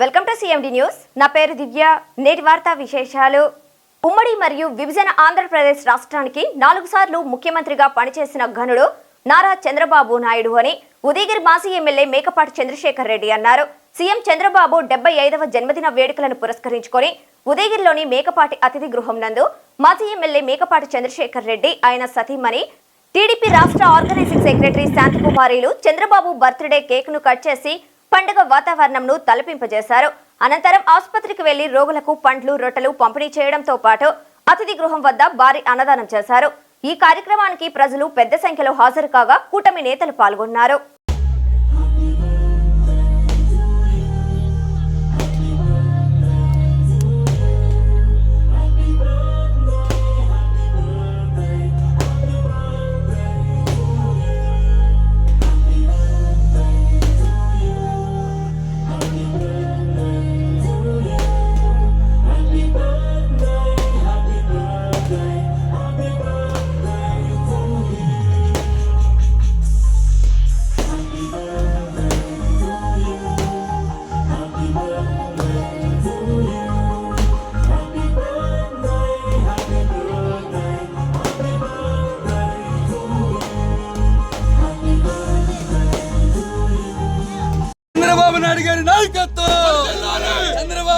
Welcome to CMD news నా పేరు దివ్య. నేటి వార్తా విశేషాలు. ఉమ్మడి మరియు విభజన ఆంధ్రప్రదేశ్ రాష్ట్రానికి నాలుగు సార్లు ముఖ్యమంత్రిగా పనిచేసిన ఘనుడు నారా చంద్రబాబు నాయుడు అని ఉదయగిరి మాజీ ఎమ్మెల్యే మేకపాటి చంద్రశేఖర్ రెడ్డి అన్నారు. సీఎం చంద్రబాబు డెబ్బై ఐదవ జన్మదిన వేడుకలను పురస్కరించుకొని ఉదయగిరిలోని మేకపాటి అతిథి గృహం నందు మాజీ ఎమ్మెల్యే మేకపాటి చంద్రశేఖర్ రెడ్డి ఆయన సతీమణి టీడీపీ రాష్ట్ర ఆర్గనైజింగ్ సెక్రటరీ శాంతికుమారిలు చంద్రబాబు బర్త్డే కేక్ను కట్ చేసి పండుగ వాతావరణంను తలపింపజేశారు. అనంతరం ఆసుపత్రికి వెళ్ళి రోగులకు పండ్లు రొట్టెలు పంపిణీ చేయడంతో పాటు అతిథి గృహం వద్ద భారీ అన్నదానం చేశారు. ఈ కార్యక్రమానికి ప్రజలు పెద్ద సంఖ్యలో హాజరు కాగా కూటమి నేతలు పాల్గొన్నారు.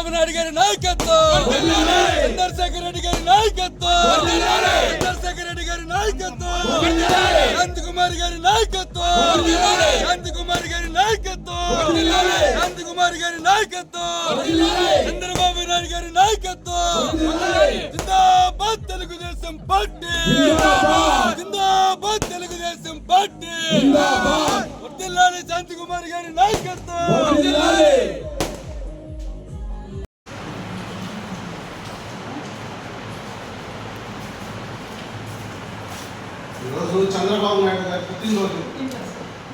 చంద్రబాబు నాయుడు గారి నాయకత్వం. చంద్రశేఖర్ రెడ్డి గారి నాయకత్వం. చంద్రశేఖర్ రెడ్డి గారి నాయకత్వం. శాంతికుమారి గారి నాయకత్వం. శాంతికుమారి గారి నాయకత్వం. శాంతికుమారి గారి నాయకత్వం. చంద్రబాబు నాయుడు గారి నాయకత్వం. జిందాబాద్ తెలుగుదేశం పార్టీ. జిందాబాద్ తెలుగుదేశం పార్టీ. వర్దిల్లాలి శాంతికుమారి గారి నాయకత్వం. నాయుడు గారి పుట్టినరోజు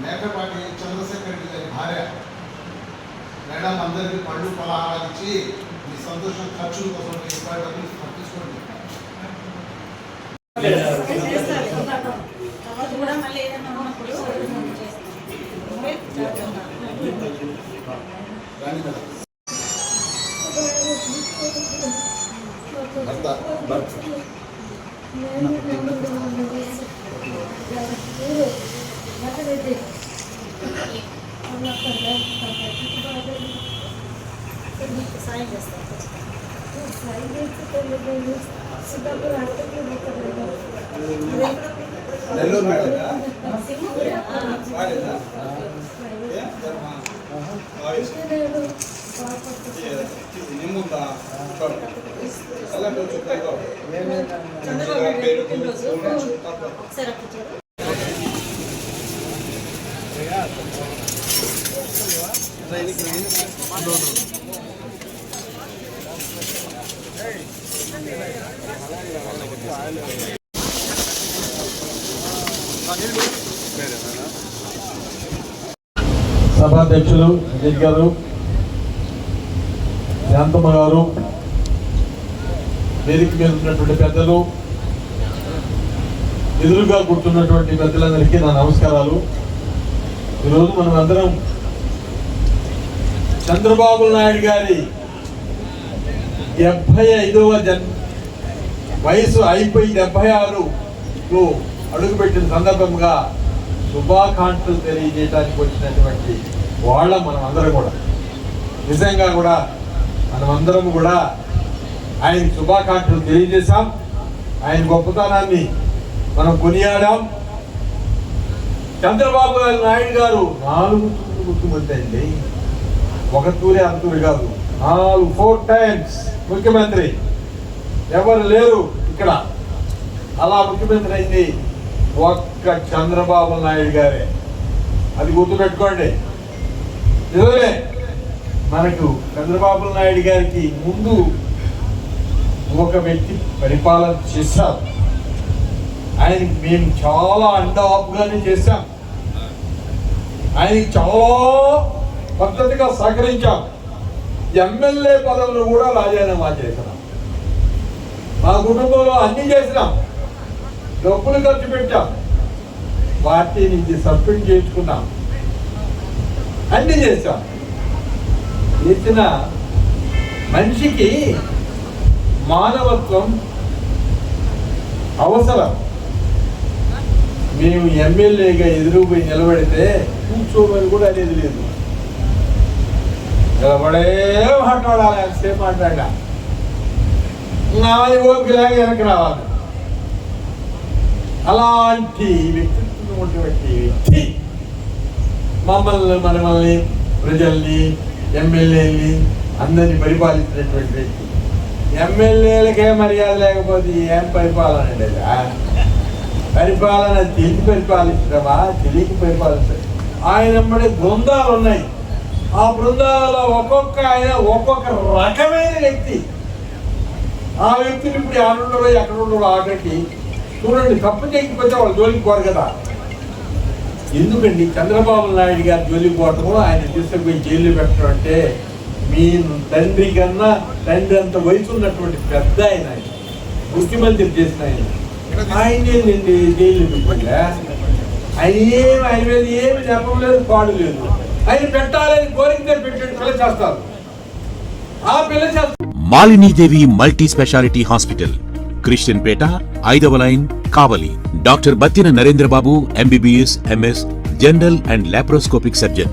మేకపాటి చంద్రశేఖర్ రెడ్డి గారి భార్య మేడం అందరికీ పళ్ళు పలహారాలు ఇచ్చి మీ సంతోషం ఖర్చుల కోసం మీ రూపాయల డబ్బులు పట్టించుకోండి తర్వాత కూడా మళ్ళీ ఏదైనా ఉన్నప్పుడు రాని కదా భర్త భర్త సాయం చేస్తాం నెల్లూరు మేడం చంద్రబాబు నాయుడు గారి సభాధ్యక్షులు అజిత్ గారు శాంతమ్మ గారు వేదిక మీద ఉన్నటువంటి పెద్దలు ఎదురుగా కూర్చున్నటువంటి పెద్దలందరికీ నా నమస్కారాలు. ఈరోజు మనం అందరం చంద్రబాబు నాయుడు గారి డెబ్బై ఐదవ జన్ వయసు అయిపోయి డెబ్బై ఆరులో అడుగుపెట్టిన సందర్భంగా శుభాకాంక్షలు తెలియజేయడానికి వచ్చినటువంటి వాళ్ళ మనం అందరం కూడా. నిజంగా కూడా మనం అందరం కూడా ఆయన శుభాకాంక్షలు తెలియజేశాం. ఆయన గొప్పతనాన్ని మనం కొనియాడాం. చంద్రబాబు నాయుడు గారు నాలుగు తూర్లు ముఖ్యమంత్రి అండి. ఒక తూరే అంతూరు కాదు. నాలుగు ఫోర్ టైమ్స్ ముఖ్యమంత్రి. ఎవరు లేరు ఇక్కడ. అలా ముఖ్యమంత్రి అయింది ఒక్క చంద్రబాబు నాయుడు గారే. అది గుర్తుపెట్టుకోండి. నిజమే. మనకు చంద్రబాబు నాయుడు గారికి ముందు ఒక వ్యక్తి పరిపాలన చేశారు. ఆయనకి మేము చాలా అండాపుగానే చేశాం. ఆయనకి చాలా పద్ధతిగా సహకరించాం. ఎమ్మెల్యే పదవులు కూడా రాజీనామా చేసినాం మా కుటుంబంలో అన్ని చేసినాం. డబ్బులు ఖర్చు పెట్టాం. పార్టీ నుంచి సస్పెండ్ చేసుకున్నాం అన్ని చేశాం. చేసిన మనిషికి మానవత్వం అవసరం. మేము ఎమ్మెల్యేగా ఎదురుపోయి నిలబడితే కూర్చోమని కూడా అనేది లేదు. నిలబడే మాట్లాడాలి ఎంతసేపు మాట్లాడా నాది ఓపికలాగా వెనక్కి రావాలి. అలాంటి వ్యక్తిత్వం ఉన్నటువంటి వ్యక్తి మమ్మల్ని మనమల్ని ప్రజల్ని ఎమ్మెల్యేని అందరినీ పరిపాలించినటువంటి వ్యక్తి. ఎమ్మెల్యేలకే మర్యాద లేకపోతే ఏం పరిపాలన అండి పరిపాలన తెలిసి పరిపాలించడమా తెలియక పరిపాలించడం ఆయన వెంబడి బృందాలు ఉన్నాయి. ఆ బృందాలలో ఒక్కొక్క ఆయన ఒక్కొక్క రకమైన వ్యక్తి. ఆ వ్యక్తిని ఇప్పుడు ఎవరుండరో ఎక్కడ ఉండరో ఆఖరికి చూడండి తప్పు చేయకపోతే వాళ్ళు జోలికి పోరు కదా. ఎందుకండి? చంద్రబాబు నాయుడు గారి జోలికి పోవటము ఆయన తీసుకుపోయి జైలు పెట్టడం అంటే మీ తండ్రి కన్నా తండ్రి అంత వయసు ఉన్నటువంటి పెద్ద ఆయన. ముఖ్యమంత్రి చేసిన ఆయన. ఆయన ఏంటండి జైలు పెట్టలే ఆయన ఏమి ఆయన మీద ఏమి నెపం లేదు పాడు లేదు. ఆయన పెట్టాలని కోరికతో పెట్టాడు పిల్ల చేస్తారు ఆ పిల్ల చేస్తారు Malinidevi multi specialty hospital Christian Peta ఐదవ line Kavali. Doctor Battina Narendrababu MBBS MS general and laparoscopic surgeon.